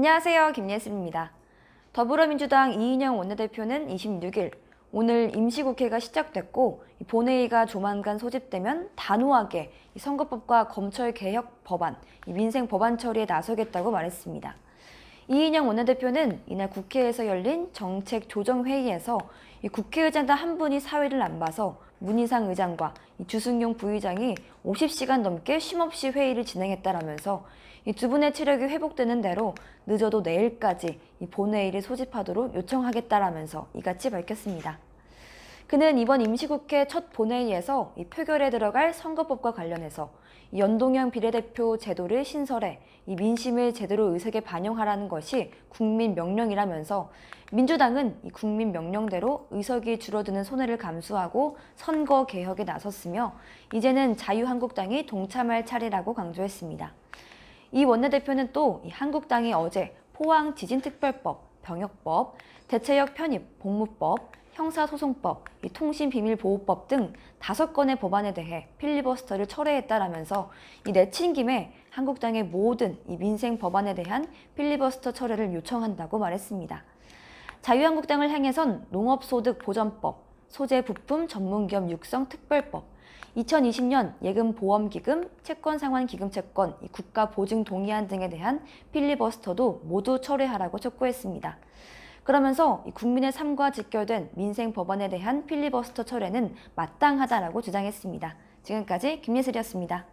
안녕하세요. 김예슬입니다. 더불어민주당 이인영 원내대표는 26일 오늘 임시국회가 시작됐고 이 본회의가 조만간 소집되면 단호하게 이 선거법과 검찰 개혁 법안, 이 민생 법안 처리에 나서겠다고 말했습니다. 이인영 원내대표는 이날 국회에서 열린 정책 조정 회의에서 이 국회의장단 한 분이 사회를 안 봐서 문희상 의장과 이 주승용 부의장이 50시간 넘게 쉼없이 회의를 진행했다라면서 이 두 분의 체력이 회복되는 대로 늦어도 내일까지 이 본회의를 소집하도록 요청하겠다라면서 이같이 밝혔습니다. 그는 이번 임시국회 첫 본회의에서 이 표결에 들어갈 선거법과 관련해서 이 연동형 비례대표 제도를 신설해 이 민심을 제대로 의석에 반영하라는 것이 국민 명령이라면서 민주당은 이 국민 명령대로 의석이 줄어드는 손해를 감수하고 선거 개혁에 나섰으며 이제는 자유한국당이 동참할 차례라고 강조했습니다. 이 원내대표는 또이 한국당이 어제 포항 지진특별법, 병역법, 대체역 편입, 복무법, 형사소송법, 이 통신비밀보호법 등 다섯 건의 법안에 대해 필리버스터를 철회했다라면서 이 내친 김에 한국당의 모든 이 민생 법안에 대한 필리버스터 철회를 요청한다고 말했습니다. 자유한국당을 향해선 농업소득보전법, 소재부품 전문기업 육성 특별법, 2020년 예금보험기금, 채권상환기금 채권, 이 국가보증동의안 등에 대한 필리버스터도 모두 철회하라고 촉구했습니다. 그러면서 이 국민의 삶과 직결된 민생 법안에 대한 필리버스터 철회는 마땅하다라고 주장했습니다. 지금까지 김예슬이었습니다.